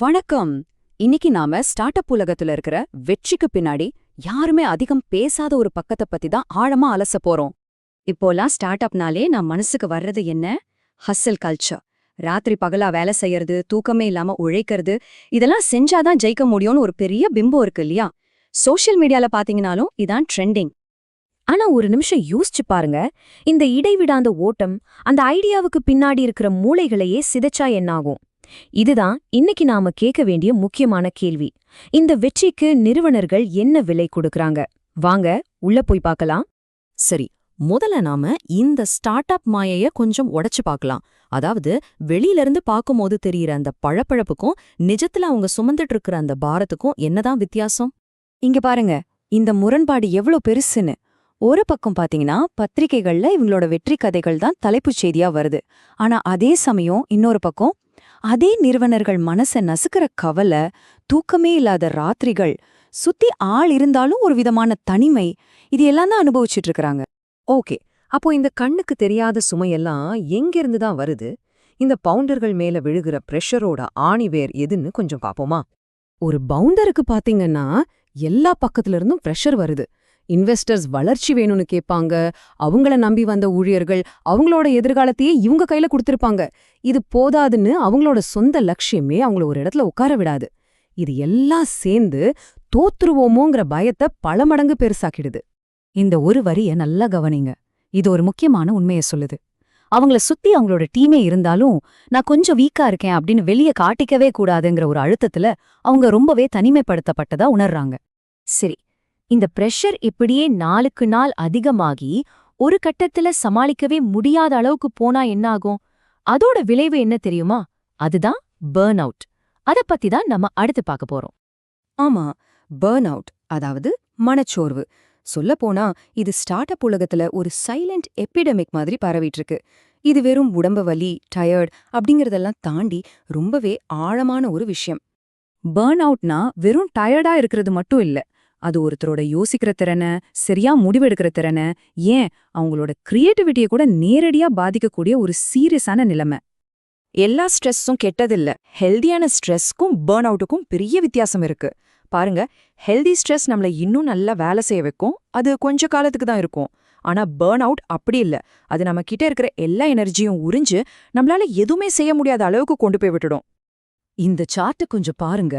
வணக்கம். இன்னைக்கு நாம ஸ்டார்ட் அப் உலகத்துல இருக்கிற வெற்றிக்கு பின்னாடி யாருமே அதிகம் பேசாத ஒரு பக்கத்தை பத்தி தான் ஆழமா அலச போறோம். இப்போலாம் ஸ்டார்ட் அப்னாலே நான் மனசுக்கு வர்றது என்ன? ஹஸ்ஸல் கல்ச்சர் ராத்திரி பகலா வேலை செய்யறது தூக்கமே இல்லாம உழைக்கிறது இதெல்லாம் செஞ்சாதான் ஜெயிக்க முடியும்னு ஒரு பெரிய பிம்பம் இருக்கு இல்லையா? சோஷியல் மீடியால பாத்தீங்கனாலும் இதான் ட்ரெண்டிங் ஆனா ஒரு நிமிஷம் யோசிச்சு பாருங்க. இந்த இடைவிடாந்த ஓட்டம் அந்த ஐடியாவுக்கு பின்னாடி இருக்கிற மூளைகளையே சிதைச்சா என்னாகும்? இதுதான் இன்னைக்கு நாம கேட்க வேண்டிய முக்கியமான கேள்வி. இந்த வெற்றிக்கு நிறுவனர்கள் என்ன விலை கொடுக்கறாங்க? வாங்க உள்ள போய் பார்க்கலாம். சரி முதல்ல நாம இந்த ஸ்டார்ட் அப் மாயைய கொஞ்சம் உடைச்சு பார்க்கலாம். அதாவது வெளியிலிருந்து பார்க்கும்போது தெரியற அந்த பழப்பழப்புக்கும் நிஜத்துல அவங்க சுமந்துட்டு இருக்கிற அந்த பாரத்துக்கும் என்னதான் வித்தியாசம்? இங்க பாருங்க இந்த முரண்பாடு எவ்ளோ பெருசுன்னு. ஒரு பக்கம் பாத்தீங்கன்னா பத்திரிகைகள்ல இவங்களோட வெற்றி கதைகள் தான் தலைப்புச் செய்தியா வருது. ஆனா அதே சமயம் இன்னொரு பக்கம் அதே நிறுவனர்கள் மனச நசுக்கிற கவலை தூக்கமே இல்லாத ராத்திரிகள் சுத்தி ஆள் இருந்தாலும் ஒரு விதமான தனிமை இது எல்லாம் தான் அனுபவிச்சுட்டு இருக்கறாங்க. ஓகே அப்போ இந்த கண்ணுக்கு தெரியாத சுமையெல்லாம் எங்கிருந்து தான் வருது? இந்த பவுண்டர்கள் மேல விழுகிற பிரஷரோட ஆணிவேர் எதுன்னு கொஞ்சம் பாப்போமா? ஒரு பவுண்டருக்கு பாத்தீங்கன்னா எல்லா பக்கத்துல இருந்தும் பிரஷர் வருது. இன்வெஸ்டர்ஸ் வளர்ச்சி வேணும்னு கேட்பாங்க. அவங்கள நம்பி வந்த ஊழியர்கள் அவங்களோட எதிர்காலத்தையே இவங்க கையில கொடுத்துருப்பாங்க. இது போதாதுன்னு அவங்களோட சொந்த லட்சியமே அவங்கள ஒரு இடத்துல உட்கார விடாது. இது எல்லாம் சேர்ந்து தோத்துருவோமோங்கிற பயத்தை பல மடங்கு பெருசாக்கிடுது. இந்த ஒரு வரிய நல்லா கவனிங்க. இது ஒரு முக்கியமான உண்மையை சொல்லுது. அவங்கள சுத்தி அவங்களோட டீமே இருந்தாலும் நான் கொஞ்சம் வீக்கா இருக்கேன் அப்படின்னு வெளியே காட்டிக்கவே கூடாதுங்கிற ஒரு அழுத்தத்துல அவங்க ரொம்பவே தனிமைப்படுத்தப்பட்டதா உணர்றாங்க. சரி இந்த பிரஷர் இப்படியே நாளுக்கு நாள் அதிகமாகி ஒரு கட்டத்துல சமாளிக்கவே முடியாத அளவுக்கு போனா என்னாகும்? அதோட விளைவு என்ன தெரியுமா? அதுதான் பேர்ன் அவுட் அத பத்தி தான் நம்ம அடுத்து பார்க்க போறோம். ஆமா பேர்ன் அவுட் அதாவது மனச்சோர்வு. சொல்லப்போனா இது ஸ்டார்ட் அப் உலகத்துல ஒரு சைலண்ட் எபிடமிக் மாதிரி பரவிட்டு இருக்கு இது வெறும் உடம்பு வலி டயர்ட் அப்படிங்கறதெல்லாம் தாண்டி ரொம்பவே ஆழமான ஒரு விஷயம். பேர்ன் அவுட்னா வெறும் டயர்டா இருக்கிறது மட்டும் இல்ல அது ஒருத்தரோட யோசிக்கிற திறனை சரியா முடிவெடுக்கிற திறனை ஏன் அவங்களோட கிரியேட்டிவிட்டியை கூட நேரடியா பாதிக்கக்கூடிய ஒரு சீரியஸான நிலைமை. எல்லா ஸ்ட்ரெஸ்ஸும் கெட்டதில்ல. ஹெல்தியான ஸ்ட்ரெஸ்க்கும் பேர்ன் அவுட்டுக்கும் பெரிய வித்தியாசம் இருக்கு. பாருங்க ஹெல்தி ஸ்ட்ரெஸ் நம்மள இன்னும் நல்லா வேலை செய்ய வைக்கும். அது கொஞ்ச காலத்துக்கு தான் இருக்கும். ஆனா பேர்ன் அவுட் அப்படி இல்ல. அது நம்ம கிட்ட இருக்கிற எல்லா எனர்ஜியும் உறிஞ்சு நம்மளால எதுவுமே செய்ய முடியாத அளவுக்கு கொண்டு போய் விட்டுடும். இந்த சார்ட்டை கொஞ்சம் பாருங்க.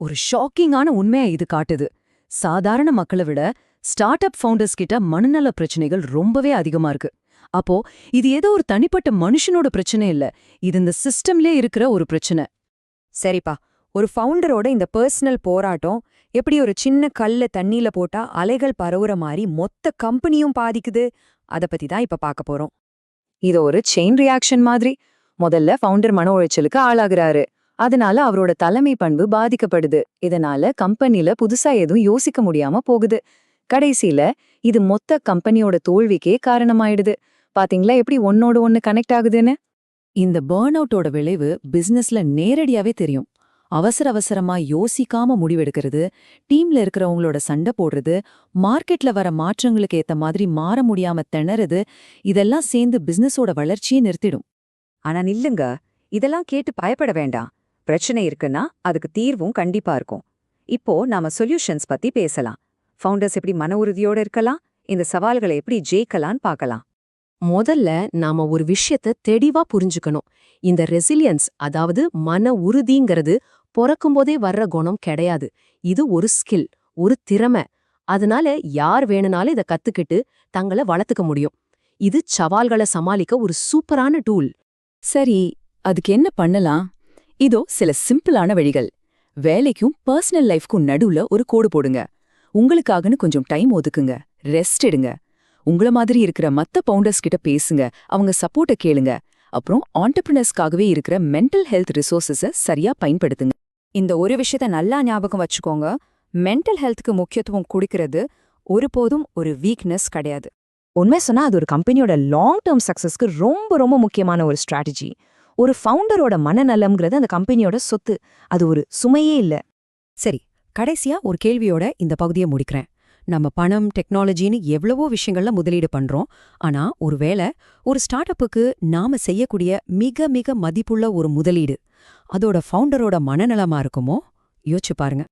ஒரு ஷாக்கிங்கான உண்மையை இது காட்டுது. சாதாரண மக்களை விட ஸ்டார்ட் அப் ஃபவுண்டர்ஸ் கிட்ட மனநல பிரச்சனைகள் ரொம்பவே அதிகமா இருக்கு. அப்போ இது ஏதோ ஒரு தனிப்பட்ட மனுஷனோட பிரச்சனை இல்ல. இது இந்த சிஸ்டம்லே இருக்கிற ஒரு பிரச்சனை. சரிப்பா. ஒரு ஃபவுண்டரோட இந்த பர்சனல் போராட்டம் எப்படி ஒரு சின்ன கல்ல தண்ணியில போட்டா அலைகள் பரவுற மாதிரி மொத்த கம்பெனியும் பாதிக்குது? அத பத்தி தான் இப்ப பார்க்க போறோம். இது ஒரு செயின் ரியாக்ஷன் மாதிரி. முதல்ல ஃபவுண்டர் மன உளைச்சலுக்கு ஆளாகிறாரு. அதனால அவரோட தலைமை பண்பு பாதிக்கப்படுது. இதனால கம்பெனில புதுசா எதுவும் யோசிக்க முடியாம போகுது. கடைசியில இது மொத்த கம்பெனியோட தோல்விக்கே காரணமாயிடுது. பாத்தீங்களா? எப்படி ஒன்னோட ஒன்னு கனெக்ட் ஆகுதுன்னு? இந்த பேர்ன் அவுட்டோட விளைவு பிசினஸ்ல நேரடியாவே தெரியும். அவசர அவசரமா யோசிக்காம முடிவெடுக்கிறது டீம்ல இருக்கிறவங்களோட சண்டை போடுறது மார்க்கெட்ல வர மாற்றங்களுக்கு ஏத்த மாதிரி மாற முடியாம திணறது இதெல்லாம் சேர்ந்து பிசினஸோட வளர்ச்சியை நிறுத்திடும். ஆனா நில்லுங்க. இதெல்லாம் கேட்டு பயப்பட வேண்டாம். பிரச்சனை இருக்குன்னா அதுக்கு தீர்வும் கண்டிப்பா இருக்கும். இப்போ நாம சொல்யூஷன்ஸ் பத்தி பேசலாம். ஃபவுண்டர்ஸ் எப்படி மன உறுதியோட இருக்கலாம்? இந்த சவால்களை எப்படி ஜெயிக்கலான்னு பார்க்கலாம். முதல்ல நாம ஒரு விஷயத்த தெளிவா புரிஞ்சுக்கணும். இந்த ரெசிலியன்ஸ் அதாவது மன உறுதிங்கிறது பிறக்கும்போதே வர்ற குணம் கிடையாது. இது ஒரு ஸ்கில் ஒரு திறமை. அதனால யார் வேணுனாலும் இத கத்துக்கிட்டு தங்கள வளர்த்துக்க முடியும். இது சவால்களை சமாளிக்க ஒரு சூப்பரான டூல் சரி அதுக்கு என்ன பண்ணலாம்? இதோ சில சிம்பிளான வழிகள். வேலைக்கும் பர்சனல் லைஃப்க்கும் நடுவுல ஒரு கோடு போடுங்க. உங்களுக்காகனு கொஞ்சம் டைம் ஒதுக்குங்க. ரெஸ்ட் எடுங்க. உங்கள மாதிரி இருக்கிற மத்த பவுண்டர்ஸ் கிட்ட பேசுங்க. அவங்க சப்போர்ட்ட கேளுங்க. அப்புறம் ஆண்டர்பிரினர்ஸ்க்காகவே இருக்கிற மென்டல் ஹெல்த் ரிசோர்ஸஸ சரியா பயன்படுத்துங்க. இந்த ஒரு விஷயத்த நல்லா ஞாபகம் வச்சுக்கோங்க. மென்டல் ஹெல்த்துக்கு முக்கியத்துவம் கொடுக்கிறது ஒருபோதும் ஒரு வீக்னஸ் கிடையாது. உண்மை சொன்னா அது ஒரு கம்பெனியோட லாங் டேர்ம் சக்சஸ்க்கு ரொம்ப ரொம்ப முக்கியமான ஒரு ஸ்ட்ராட்டஜி ஒரு ஃபவுண்டரோட மனநலம்ங்கிறது அந்த கம்பெனியோட சொத்து. அது ஒரு சுமையே இல்ல. சரி கடைசியா ஒரு கேள்வியோட இந்த பகுதியை முடிக்கிறேன். நம்ம பணம் டெக்னாலஜின்னு எவ்வளவோ விஷயங்கள்ல முதலீடு பண்றோம். ஆனா ஒருவேளை ஒரு ஸ்டார்ட் அப்புக்கு நாம செய்யக்கூடிய மிக மிக மதிப்புள்ள ஒரு முதலீடு அதோட ஃபவுண்டரோட மனநலமா இருக்குமோ? யோசிச்சு பாருங்க.